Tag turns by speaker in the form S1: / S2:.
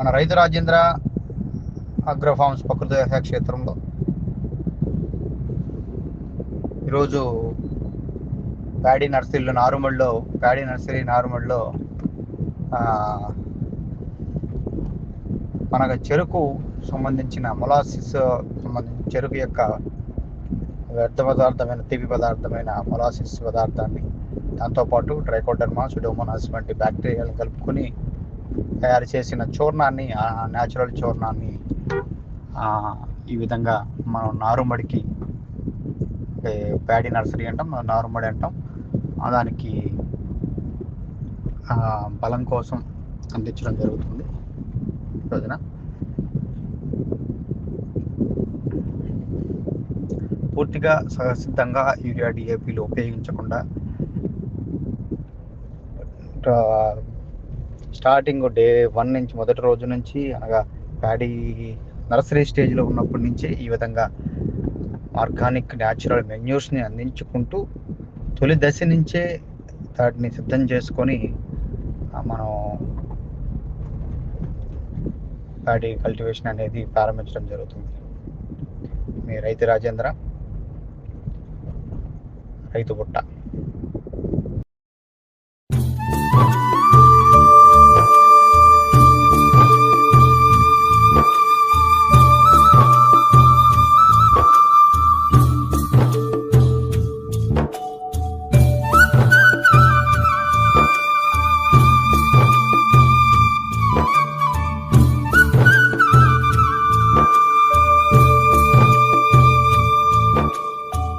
S1: మన రైతు Rajendra agro forms ప్రకృతి వ్యవసాయ క్షేత్రంలో ఈరోజు ప్యాడీ నర్సరీలో నారుమడిలో ప్యాడీ నర్సరీ నారుమడిలో మనకు చెరుకు సంబంధించిన మొలాసిస్ సంబంధించిన చెరుకు యొక్క వ్యర్థ పదార్థమైన తీపి పదార్థమైన మొలాసిస్ పదార్థాన్ని దాంతోపాటు ట్రైకోడర్మా సుడోమోనాస్ వంటి బ్యాక్టీరియాలను కలుపుకొని తయారు చేసిన చూర్ణాన్ని ఆ న్యాచురల్ చూర్ణాన్ని ఈ విధంగా మనం నారుమడికి ప్యాడీ నర్సరీ అంటాం నారుమడి అంటాం. దానికి బలం కోసం అందించడం జరుగుతుంది. రోజున. పూర్తిగా సహసిద్ధంగా యూరియా డిఏపీలు ఉపయోగించకుండా స్టార్టింగ్ డే వన్ నుంచి మొదటి రోజు నుంచి అనగా ప్యాడీ నర్సరీ స్టేజ్లో ఉన్నప్పటి నుంచే ఈ విధంగా ఆర్గానిక్ న్యాచురల్ మెన్యూర్స్ని అందించుకుంటూ తొలి దశ నుంచే వాటిని సిద్ధం చేసుకొని మనం ప్యాడీ కల్టివేషన్ అనేది ప్రారంభించడం జరుగుతుంది. మీ రైతు రాజేంద్ర రైతు బుట్ట.